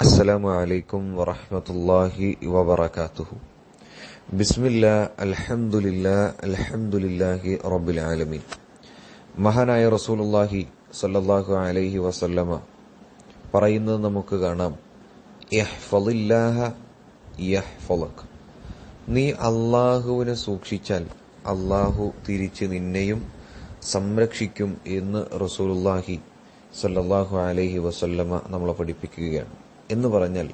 السلام عليكم ورحمة الله وبركاته بسم الله الحمد لله الحمد لله رب العالمين മഹാനായ റസൂലുള്ളാഹി സല്ലല്ലാഹു അലൈഹി വസല്ലമ പറയുന്നത് നമുക്ക് കാണാം യഹ്ഫളില്ലാഹ യഹ്ഫളക് നീ അള്ളാഹുവിനെ സൂക്ഷിച്ചാൽ അള്ളാഹു തിരിച്ച് നിന്നെയും സംരക്ഷിക്കും എന്ന് റസൂലുള്ളാഹി സല്ലല്ലാഹു അലൈഹി വസല്ലമ നമ്മളെ പഠിപ്പിക്കുകയാണ് എന്ന് പറഞ്ഞാൽ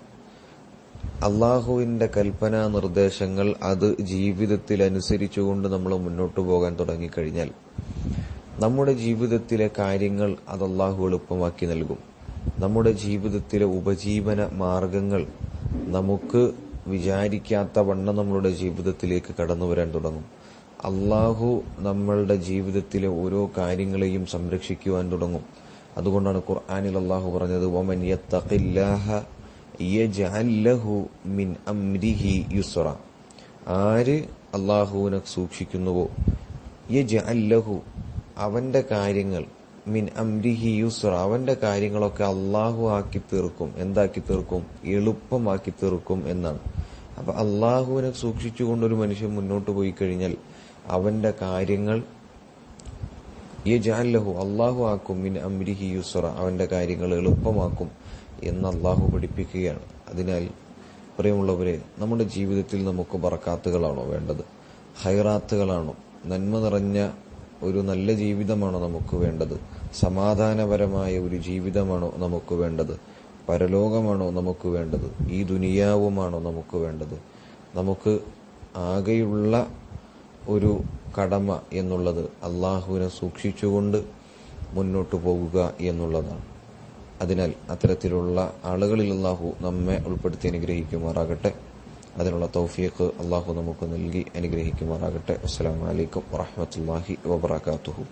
അള്ളാഹുവിന്റെ കൽപ്പനാ നിർദ്ദേശങ്ങൾ അത് ജീവിതത്തിൽ അനുസരിച്ചുകൊണ്ട് നമ്മൾ മുന്നോട്ട് പോകാൻ തുടങ്ങിക്കഴിഞ്ഞാൽ നമ്മുടെ ജീവിതത്തിലെ കാര്യങ്ങൾ അത് അള്ളാഹു എളുപ്പമാക്കി നൽകും. നമ്മുടെ ജീവിതത്തിലെ ഉപജീവന മാർഗങ്ങൾ നമുക്ക് വിചാരിക്കാത്ത വണ്ണം നമ്മളുടെ ജീവിതത്തിലേക്ക് കടന്നു വരാൻ തുടങ്ങും. അള്ളാഹു നമ്മളുടെ ജീവിതത്തിലെ ഓരോ കാര്യങ്ങളെയും സംരക്ഷിക്കുവാൻ തുടങ്ങും. അതുകൊണ്ടാണ് ഖുർആനിൽ അള്ളാഹു പറഞ്ഞത് യജ്അൽ മിൻ അംരിഹി യുസ്റ. ആര് അള്ളാഹുവിനെ സൂക്ഷിക്കുന്നുവോ? യജ് അല്ലഹു അവന്റെ കാര്യങ്ങൾ മിൻ അംരിഹി യുസ്റ അവന്റെ കാര്യങ്ങളൊക്കെ അള്ളാഹു ആക്കി തീർക്കും. എന്താക്കി തീർക്കും? എളുപ്പമാക്കി തീർക്കും എന്നാണ്. അപ്പൊ അള്ളാഹുവിനെ സൂക്ഷിച്ചുകൊണ്ട് ഒരു മനുഷ്യൻ മുന്നോട്ട് പോയി കഴിഞ്ഞാൽ അവന്റെ കാര്യങ്ങൾ യജാലഹു അള്ളാഹു ആക്കും മിൻ അമ്രിഹി യുസുറ അവന്റെ കാര്യങ്ങൾ എളുപ്പമാക്കും എന്ന് അള്ളാഹു പഠിപ്പിക്കുകയാണ്. അതിനാൽ പ്രിയമുള്ളവരെ നമ്മുടെ ജീവിതത്തിൽ നമുക്ക് ബറക്കാത്തുകളാണോ വേണ്ടത്? ഹൈറാത്തുകളാണോ? നന്മ നിറഞ്ഞ ഒരു നല്ല ജീവിതമാണോ നമുക്ക് വേണ്ടത്? സമാധാനപരമായ ഒരു ജീവിതമാണോ നമുക്ക് വേണ്ടത്? പരലോകമാണോ നമുക്ക് വേണ്ടത്? ഈ ദുനിയാവുമാണോ നമുക്ക് വേണ്ടത്? നമുക്ക് ആകെയുള്ള ഒരു കടമ എന്നുള്ളത് അള്ളാഹുവിനെ സൂക്ഷിച്ചുകൊണ്ട് മുന്നോട്ട് പോകുക എന്നുള്ളതാണ്. അതിനാൽ അത്തരത്തിലുള്ള ആളുകളിൽ അള്ളാഹു നമ്മെ ഉൾപ്പെടുത്തി അനുഗ്രഹിക്കുമാറാകട്ടെ. അതിനുള്ള തൗഫിയക്ക് അള്ളാഹു നമുക്ക് നൽകി അനുഗ്രഹിക്കുമാറാകട്ടെ. അസ്സാം വലൈക്കും വാഹമത്തല്ലാഹി വാബർക്കാത്തുഹു